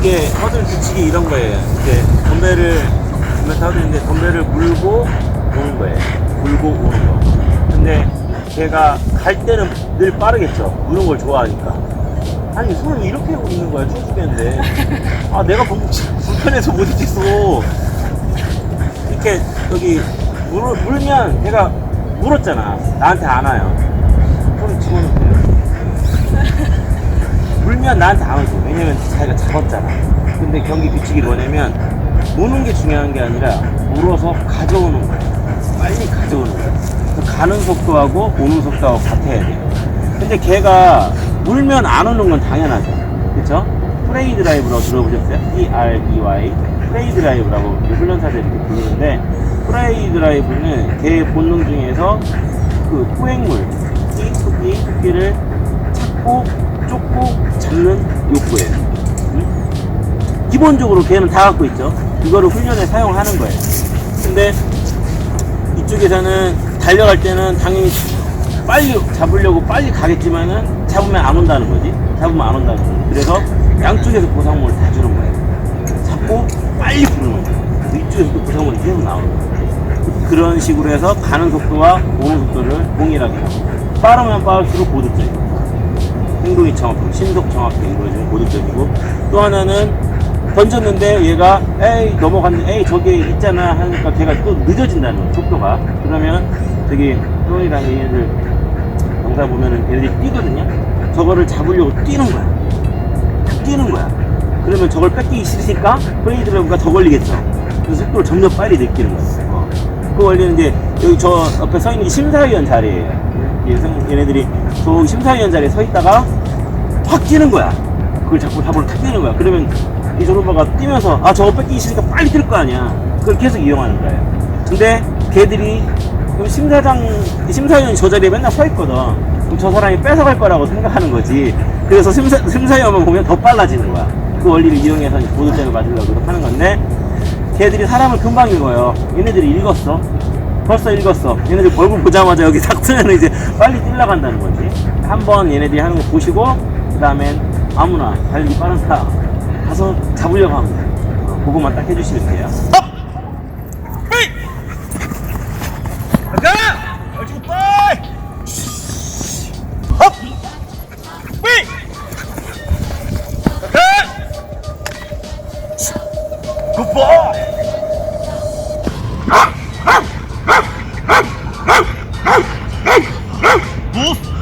이게 허들 규칙이 이런 거예요. 이제 덤벨을 덤벨 타도 되는데 덤벨을 물고 오는 거예요. 물고 오는 거. 근데 걔가 갈 때는 늘 빠르겠죠. 무는 걸 좋아하니까. 아니 손을 이렇게 하고 있는 거야 추워 죽겠는데 아 내가 너무 불편해서 못 있겠어 이렇게 여기 물, 물면 걔가 물었잖아 나한테 안 와요 손을 집어넣고요 물면 나한테 안 오죠 왜냐면 자기가 잡았잖아. 근데 경기 규칙이 뭐냐면 무는 게 중요한 게 아니라 물어서 가져오는 거야. 빨리 가져오는 거야. 그 가는 속도하고 오는 속도하고 같아야 돼요 근데 걔가 물면 안 오는 건 당연하죠. 그쵸? 프레이 드라이브라고 들어보셨어요? P-R-E-Y 프레이 드라이브라고 훈련사들이 이렇게 부르는데 프레이 드라이브는 걔의 본능 중에서 그 포획물 토끼, 토끼, 토끼를 찾고 쫓고 잡는 욕구예요 응? 기본적으로 걔는 다 갖고 있죠 이거를 훈련에 사용하는 거예요 근데 이쪽에서는 달려갈 때는 당연히 빨리 잡으려고 빨리 가겠지만은 잡으면 안 온다는 거지. 잡으면 안 온다는 거지. 그래서 양쪽에서 보상물을 다 주는 거예요. 잡고 빨리 부르는 거예요. 이쪽에서 또 보상물이 계속 나오는 거예요. 그런 식으로 해서 가는 속도와 오는 속도를 동일하게 하고 빠르면 빠를수록 고득적이고 행동이 정확하고 신속 정확하게 이루어지는 고득적이고. 또 하나는 던졌는데 얘가 에이 넘어갔는데 에이 저기 있잖아 하니까 걔가 또 늦어진다는 거야 속도가. 그러면 저기 또이랑 얘네들 영상 보면은 얘네들이 뛰거든요. 저거를 잡으려고 뛰는 거야. 뛰는 거야. 그러면 저걸 뺏기기 싫으니까 프레이드라이브가 더 걸리겠죠 그래서 속도를 점점 빨리 느끼는 거야. 어. 그 원리는 이제 여기 저 옆에 서 있는 게 심사위원 자리예요 얘- 얘네들이 저 심사위원 자리에 서 있다가 확 뛰는 거야. 그걸 자꾸 잡으러 탁 뛰는 거야. 그러면 이 조르바가 뛰면서 아 저거 뺏기기 싫으니까 빨리 뛸 거 아니야. 그걸 계속 이용하는 거예요. 근데 걔들이 그럼 심사장 심사위원이 저 자리에 맨날 서 있거든. 그럼 저 사람이 뺏어갈 거라고 생각하는 거지. 그래서 심사, 심사위원만 보면 더 빨라지는 거야. 그 원리를 이용해서 보도장을 맞으려고 노력하는 건데 걔들이 사람을 금방 읽어요. 얘네들이 읽었어. 벌써 읽었어. 얘네들 벌금 보자마자 여기 탁 트면 이제 빨리 뛸러 간다는 거지. 한번 얘네들이 하는 거 보시고, 그 다음엔 아무나 달리기 빠른 사람 가서 잡으려고 합니다. 그것만 딱 해주시면 돼요. 어! 가자! 얼추 빠이! 업! 삐! 가자! 굿보! 嗯，不。